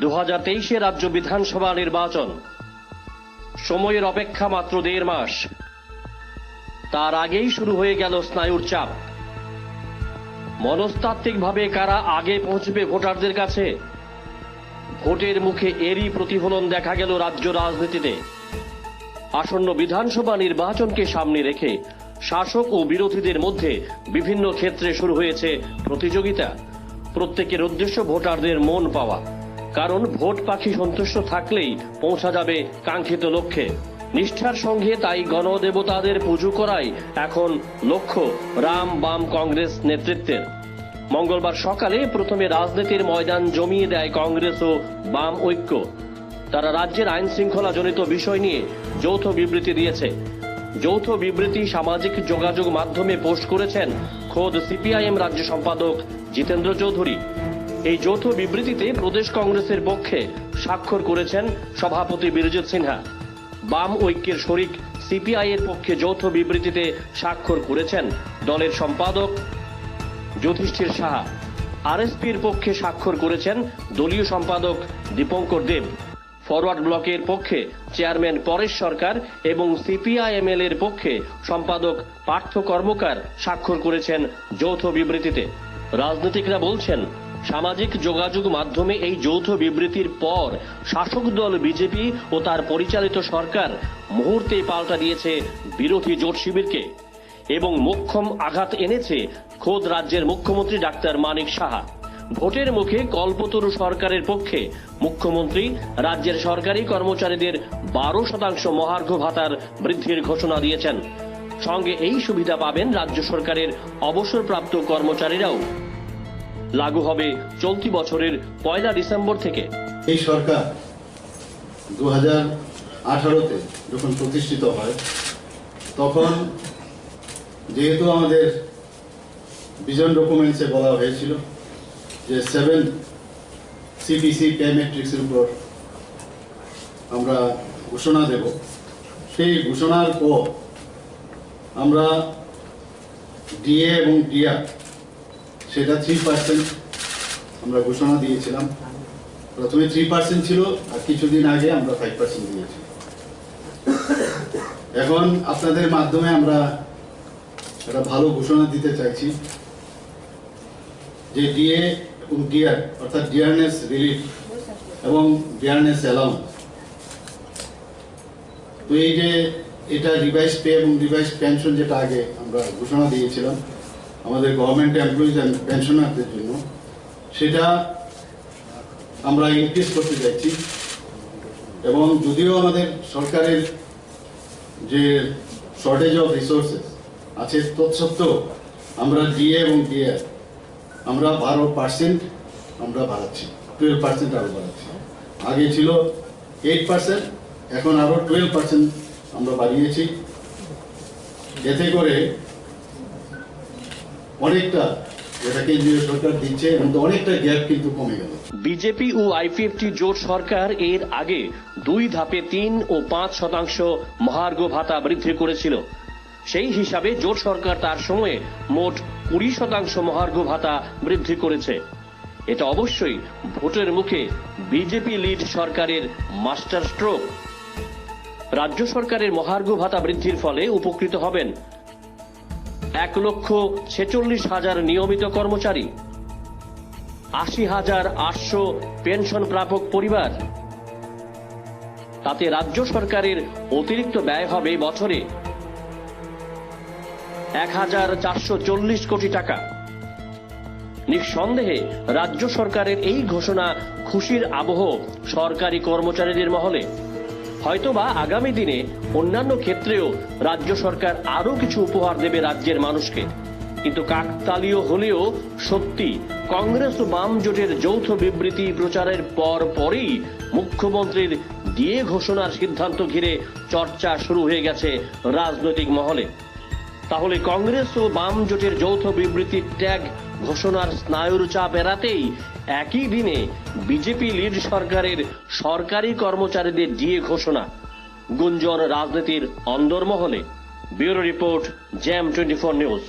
দু হাজার তেইশে রাজ্য বিধানসভা নির্বাচন। সময়ের অপেক্ষা মাত্র দেড় মাস। তার আগেই শুরু হয়ে গেল স্নায়ুর চাপ। মনস্তাত্ত্বিকভাবে কারা আগে পৌঁছবে ভোটারদের কাছে? ভোটের মুখে এরই প্রতিফলন দেখা গেল রাজ্য রাজনীতিতে। আসন্ন বিধানসভা নির্বাচনকে সামনে রেখে শাসক ও বিরোধীদের মধ্যে বিভিন্ন ক্ষেত্রে শুরু হয়েছে প্রতিযোগিতা। প্রত্যেকের উদ্দেশ্য ভোটারদের মন পাওয়া। কারণ ভোট পাখি সন্তুষ্ট থাকলেই পৌঁছা যাবে কাঙ্ক্ষিত লক্ষ্যে। নিষ্ঠার সঙ্গে তাই গণদেবতাদের পুজো করাই এখন লক্ষ্য রাম বাম কংগ্রেস নেতৃত্বের। মঙ্গলবার সকালে প্রথমে রাজনীতির ময়দান জমিয়ে দেয় কংগ্রেস ও বাম ঐক্য। তারা রাজ্যের আইন শৃঙ্খলা জনিত বিষয় নিয়ে যৌথ বিবৃতি দিয়েছে। যৌথ বিবৃতি সামাজিক যোগাযোগ মাধ্যমে পোস্ট করেছেন খোদ সিপিআইএম রাজ্য সম্পাদক জিতেন্দ্র চৌধুরী। এই যৌথ বিবৃতিতে প্রদেশ কংগ্রেসের পক্ষে স্বাক্ষর করেছেন সভাপতি বীরজিৎ সিনহা। বাম ঐক্যের শরিক সিপিআই এর পক্ষে যৌথ বিবৃতিতে স্বাক্ষর করেছেন দলের সম্পাদক যুধিষ্ঠির সাহা। আর আরএসপির পক্ষে স্বাক্ষর করেছেন দলীয় সম্পাদক দীপঙ্কর দেব। ফরওয়ার্ড ব্লকের পক্ষে চেয়ারম্যান পরেশ সরকার এবং সিপিআইএমএল এর পক্ষে সম্পাদক পার্থ কর্মকার স্বাক্ষর করেছেন যৌথ বিবৃতিতে। রাজনীতিকরা বলছেন সামাজিক যোগাযোগ মাধ্যমে এই যৌথ বিবৃতির পর শাসক দল বিজেপি ও তার পরিচালিত সরকার মুহূর্তেই পাল্টা দিয়েছে বিরোধী জোট শিবিরকে। এবং মোক্ষম আঘাত এনেছে খোদ রাজ্যের মুখ্যমন্ত্রী ডাক্তার মানিক সাহা। ভোটের মুখে কল্পতরু সরকারের পক্ষে মুখ্যমন্ত্রী রাজ্যের সরকারি কর্মচারীদের বারো শতাংশ মহার্ঘ ভাতার বৃদ্ধির ঘোষণা দিয়েছেন। সঙ্গে এই সুবিধা পাবেন রাজ্য সরকারের অবসরপ্রাপ্ত কর্মচারীরাও। লাগু হবে চলতি বছরের পয়লা ডিসেম্বর থেকে। এই সরকার দু হাজার আঠারোতে যখন প্রতিষ্ঠিত হয়, তখন যেহেতু আমাদের ভিজন ডকুমেন্টসে বলা হয়েছিল যে সেভেন সিপিসি পে ম্যাট্রিক্সের উপর আমরা ঘোষণা দেব, সেই ঘোষণার পর আমরা ডিএ এবং ডিআর সেটা থ্রি পার্সেন্ট আমরা ঘোষণা দিয়েছিলাম। প্রথমে থ্রি পার্সেন্ট ছিল আর কিছুদিন আগে আমরা ফাইভ পার্সেন্ট দিয়েছি। এখন আপনাদের মাধ্যমে আমরা একটা ভালো ঘোষণা দিতে চাইছি যে ডিএ এবং ডিআর অর্থাৎ ডিয়ারনেস রিলিফ এবং ডিয়ারনেস অ্যালাউন্স তো এই যে এটা রিভাইস পে এবং রিভাইস পেনশন যেটা আগে আমরা ঘোষণা দিয়েছিলাম আমাদের গভর্নমেন্ট এমপ্লয়িজ অ্যান্ড পেনশনারদের জন্য, সেটা আমরা ইনক্রিজ করতে চাইছি। এবং যদিও আমাদের সরকারের যে শর্টেজ অফ রিসোর্সেস আছে, তৎসত্ত্বেও আমরা ডিএ এবং ডিআর আমরা বারো পার্সেন্ট আমরা বাড়াচ্ছি টুয়েলভ পার্সেন্ট আরও বাড়াচ্ছি। আগে ছিল এইট পার্সেন্ট এখন আরও টুয়েলভ পার্সেন্ট আমরা বাড়িয়েছি। এতে করে অনেকটা বিজেপি ও আইপিএফটি জোট সরকার এর আগে দুই ধাপে তিন ও পাঁচ শতাংশ মহার্ঘ ভাতা বৃদ্ধি করেছিল। সেই হিসাবে জোট সরকার তার সময়ে মোট কুড়ি শতাংশ মহার্ঘ ভাতা বৃদ্ধি করেছে। এটা অবশ্যই ভোটের মুখে বিজেপি লিড সরকারের মাস্টার স্ট্রোক। রাজ্য সরকারের মহার্ঘ ভাতা বৃদ্ধির ফলে উপকৃত হবেন এক লক্ষ ছেচল্লিশ হাজার নিয়মিত কর্মচারী, আশি হাজার আটশো পেনশন প্রাপক পরিবার। তাতে রাজ্য সরকারের অতিরিক্ত ব্যয় হবে বছরে এক হাজার চারশো চল্লিশ কোটি টাকা। নিঃসন্দেহে রাজ্য সরকারের এই ঘোষণা খুশির আবহ সরকারি কর্মচারীদের মহলে। হয়তোবা আগামী দিনে অন্যান্য ক্ষেত্রেও রাজ্য সরকার আরও কিছু উপহার দেবে রাজ্যের মানুষকে। কিন্তু কাকতালীয় হলেও সত্যি কংগ্রেস ও বাম জোটের যৌথ বিবৃতি প্রচারের পর পরই মুখ্যমন্ত্রীর দিয়ে ঘোষণার সিদ্ধান্ত ঘিরে চর্চা শুরু হয়ে গেছে রাজনৈতিক মহলে। তাহলে কংগ্রেস ও বাম জোটের যৌথ বিবৃতির ট্যাগ ঘোষণার স্নায়ুর চাপ এড়াতেই একই দিনে বিজেপি লিড সরকারের সরকারি কর্মচারীদের দিয়ে ঘোষণা। গুঞ্জন রাজনীতির অন্দরমহলে। ব্যুরো রিপোর্ট জ্যাম টোয়েন্টি ফোর নিউজ।